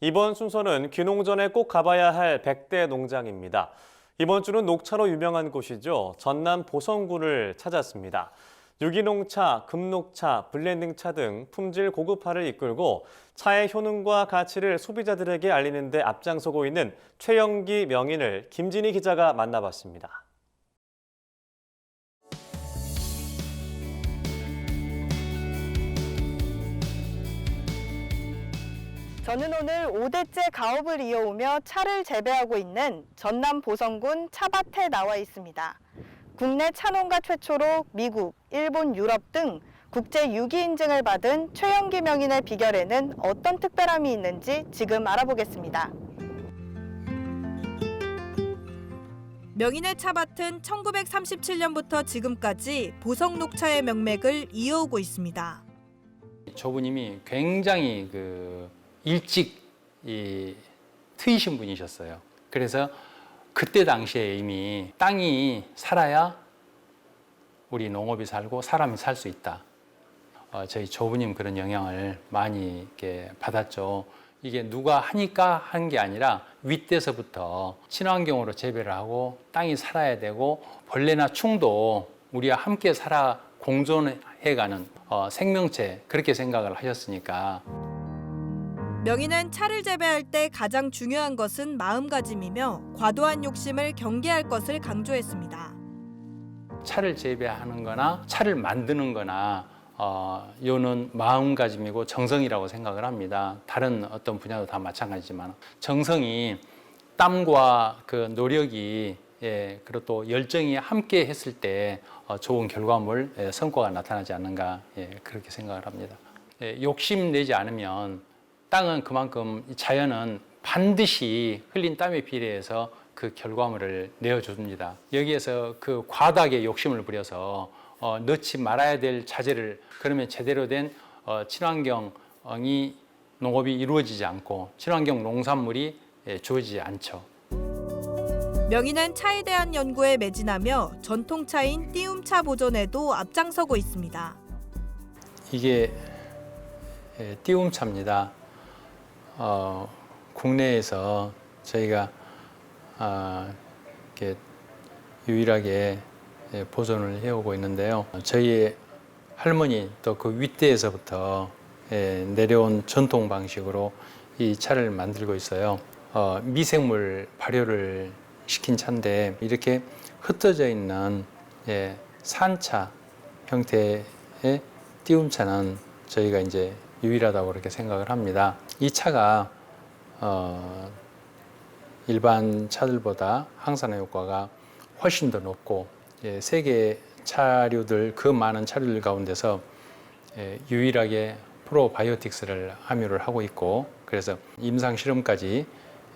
이번 순서는 귀농전에 꼭 가봐야 할 백대 농장입니다. 이번 주는 녹차로 유명한 곳이죠. 전남 보성군을 찾았습니다. 유기농차, 금녹차, 블렌딩차 등 품질 고급화를 이끌고 차의 효능과 가치를 소비자들에게 알리는 데 앞장서고 있는 최영기 명인을 김진희 기자가 만나봤습니다. 저는 오늘 5대째 가업을 이어오며 차를 재배하고 있는 전남 보성군 차밭에 나와 있습니다. 국내 차농가 최초로 미국, 일본, 유럽 등 국제 유기 인증을 받은 최영기 명인의 비결에는 어떤 특별함이 있는지 지금 알아보겠습니다. 명인의 차밭은 1937년부터 지금까지 보성 녹차의 명맥을 이어오고 있습니다. 조부님이 굉장히 그 일찍 이 트이신 분이셨어요. 그래서 그때 당시에 이미 땅이 살아야 우리 농업이 살고 사람이 살 수 있다. 어, 저희 조부님 그런 영향을 많이 이렇게 받았죠. 이게 누가 하니까 한 게 아니라 윗대서부터 친환경으로 재배를 하고 땅이 살아야 되고 벌레나 충도 우리와 함께 살아 공존해가는 어, 생명체 그렇게 생각을 하셨으니까 명인은 차를 재배할 때 가장 중요한 것은 마음가짐이며 과도한 욕심을 경계할 것을 강조했습니다. 차를 재배하는 거나 차를 만드는 거나 어, 요는 마음가짐이고 정성이라고 생각을 합니다. 다른 어떤 분야도 다 마찬가지지만 정성이 땀과 그 노력이 예, 그리고 또 열정이 함께 했을 때 어, 좋은 결과물, 예, 성과가 나타나지 않는가 예, 그렇게 생각을 합니다. 예, 욕심 내지 않으면 땅은 그만큼 이 자연은 반드시 흘린 땀에 비례해서 그 결과물을 내어줍니다. 여기에서 그 과다하게 욕심을 부려서 어, 넣지 말아야 될 자재를 그러면 제대로 된 어, 친환경이 농업이 이루어지지 않고 친환경 농산물이 예, 주어지지 않죠. 명인은 차에 대한 연구에 매진하며 전통차인 띄움차 보존에도 앞장서고 있습니다. 이게 예, 띄움차입니다. 어, 국내에서 저희가 아, 이렇게 유일하게 예, 보존을 해오고 있는데요. 저희 할머니 또 그 윗대에서부터 예, 내려온 전통 방식으로 이 차를 만들고 있어요. 어, 미생물 발효를 시킨 차인데 이렇게 흩어져 있는 예, 산차 형태의 띄움차는 저희가 이제 유일하다고 그렇게 생각을 합니다. 이 차가 어, 일반 차들보다 항산화 효과가 훨씬 더 높고 예, 세계 차류들 그 많은 차류들 가운데서 예, 유일하게 프로바이오틱스를 함유를 하고 있고 그래서 임상 실험까지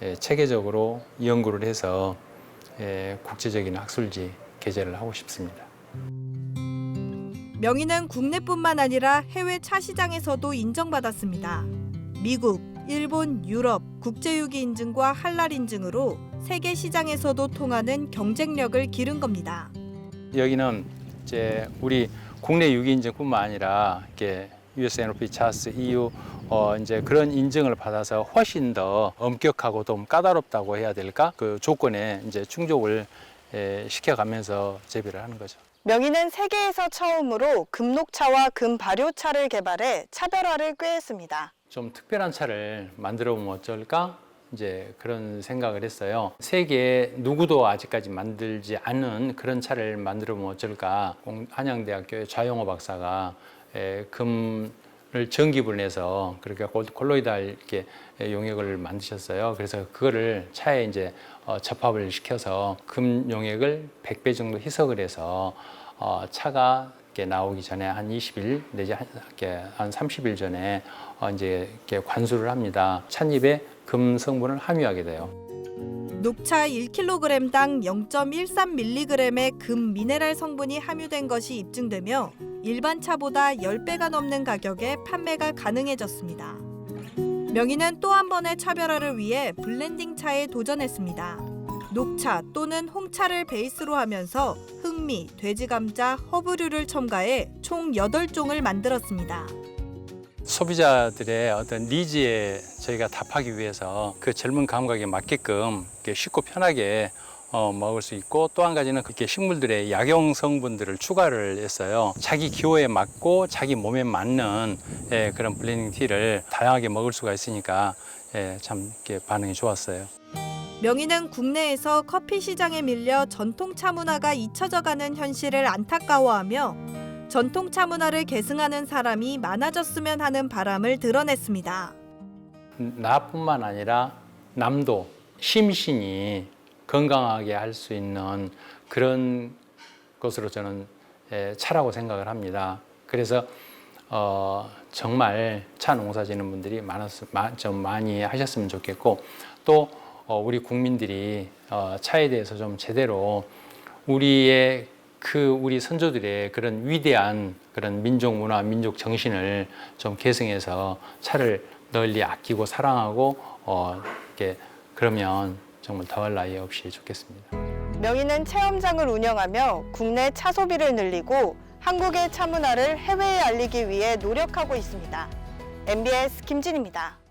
예, 체계적으로 연구를 해서 예, 국제적인 학술지 게재를 하고 싶습니다. 명인은 국내뿐만 아니라 해외 차 시장에서도 인정받았습니다. 미국, 일본, 유럽 국제유기 인증과 할랄 인증으로 세계 시장에서도 통하는 경쟁력을 기른 겁니다. 여기는 이제 우리 국내 유기 인증뿐만 아니라 이렇게 USNOP, 차스, EU 어 이제 그런 인증을 받아서 훨씬 더 엄격하고 좀 까다롭다고 해야 될까 그 조건에 이제 충족을 에, 시켜가면서 재배를 하는 거죠. 명인은 세계에서 처음으로 금녹차와 금발효차를 개발해 차별화를 꾀했습니다. 좀 특별한 차를 만들어 보면 어쩔까? 이제 그런 생각을 했어요. 세계에 누구도 아직까지 만들지 않은 그런 차를 만들어 보면 어쩔까? 공- 한양대학교의 좌영호 박사가 에, 금 을 전기분해서 그렇게 골- 콜로이달 이렇게 용액을 만드셨어요. 그래서 그거를 차에 이제 어, 접합을 시켜서 금 용액을 100배 정도 희석을 해서 어, 차가 이렇게 나오기 전에 한 20일 내지 한, 이렇게 한 30일 전에 어, 이제 이렇게 관수를 합니다. 찻잎에 금 성분을 함유하게 돼요. 녹차 1kg당 0.13mg의 금 미네랄 성분이 함유된 것이 입증되며 일반 차보다 10배가 넘는 가격에 판매가 가능해졌습니다. 명인은 또 한 번의 차별화를 위해 블렌딩 차에 도전했습니다. 녹차 또는 홍차를 베이스로 하면서 흑미, 돼지감자, 허브류를 첨가해 총 8종을 만들었습니다. 소비자들의 어떤 니즈에 저희가 답하기 위해서 그 젊은 감각에 맞게끔 쉽고 편하게 어, 먹을 수 있고 또 한 가지는 그렇게 식물들의 약용 성분들을 추가를 했어요. 자기 기호에 맞고 자기 몸에 맞는 예, 그런 블렌딩 티를 다양하게 먹을 수가 있으니까 예, 참 이렇게 반응이 좋았어요. 명희는 국내에서 커피 시장에 밀려 전통 차 문화가 잊혀져가는 현실을 안타까워하며 전통 차 문화를 계승하는 사람이 많아졌으면 하는 바람을 드러냈습니다. 나뿐만 아니라 남도 심신이 건강하게 할 수 있는 그런 것으로 저는 예, 차라고 생각을 합니다. 그래서 어, 정말 차 농사 지는 분들이 많았, 마- 좀 많이 하셨으면 좋겠고 또 어, 우리 국민들이 어, 차에 대해서 좀 제대로 우리의 그 우리 선조들의 그런 위대한 그런 민족 문화, 민족 정신을 좀 계승해서 차를 널리 아끼고 사랑하고 어, 이렇게 그러면 정말 더할 나위 없이 좋겠습니다. 명희는 체험장을 운영하며 국내 차 소비를 늘리고 한국의 차 문화를 해외에 알리기 위해 노력하고 있습니다. MBS 김진입니다.